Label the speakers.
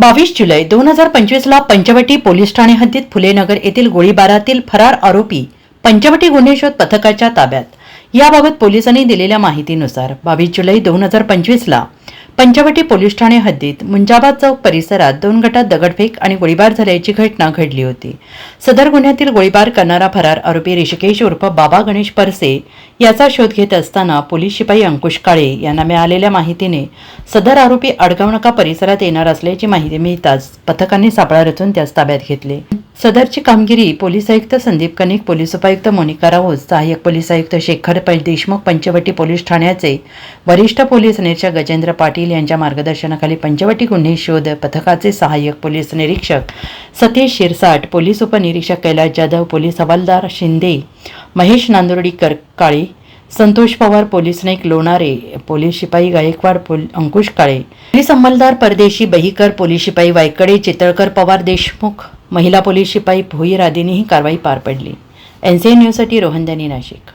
Speaker 1: बावीस जुलै दोन हजार पंचवीसला पंचवटी पोलीस ठाणे हद्दीत फुलेनगर येथील गोळीबारातील फरार आरोपी पंचवटी गुन्हे शोध पथकाच्या ताब्यात. याबाबत पोलिसांनी दिलेल्या माहितीनुसार बावीस जुलै दोन हजार पंचवीसला पंचवटी पोलीस ठाणे हद्दीत मुंजाबाद चौक परिसरात दोन गटात दगडफेक आणि गोळीबार झाल्याची घटना घडली होती. सदर गुन्ह्यातील गोळीबार करणारा फरार आरोपी ऋषिकेश उर्फ बाबा गणेश परसे याचा शोध घेत असताना पोलीस शिपाई अंकुश काळे यांना मिळालेल्या माहितीने सदर आरोपी अडगावनका परिसरात येणार असल्याची माहिती मिळताच पथकांनी सापळा रचून त्यास ताब्यात घेतले. सदरची कामगिरी पोलीस आयुक्त संदीप कनिक पोलीस उपायुक्त मोनिका राऊत सहाय्यक पोलीस आयुक्त शेखर देशमुख पंचवटी पोलीस ठाण्याचे वरिष्ठ पोलीस निरीक्षक गजेंद्र पाटील यांच्या मार्गदर्शनाखाली पंचवटी गुन्हे शोध पथकाचे सहाय्यक पोलीस निरीक्षक सतीश शिरसाट पोलीस उपनिरीक्षक कैलास जाधव पोलीस हवालदार शिंदे महेश नांदुर्डीकर काळे संतोष पवार पोलीस नाईक लोणारे पोलीस शिपाई गायकवाड पोल अंकुश काळे पोलीस अंमलदार परदेशी बहिकर पोलीस शिपाई वायकडे चितळकर पवार देशमुख महिला पोलीस शिपाई भोईर आदींनी ही कारवाई पार पडली. एन सी एन न्यूजसाठी रोहनदानी नाशिक.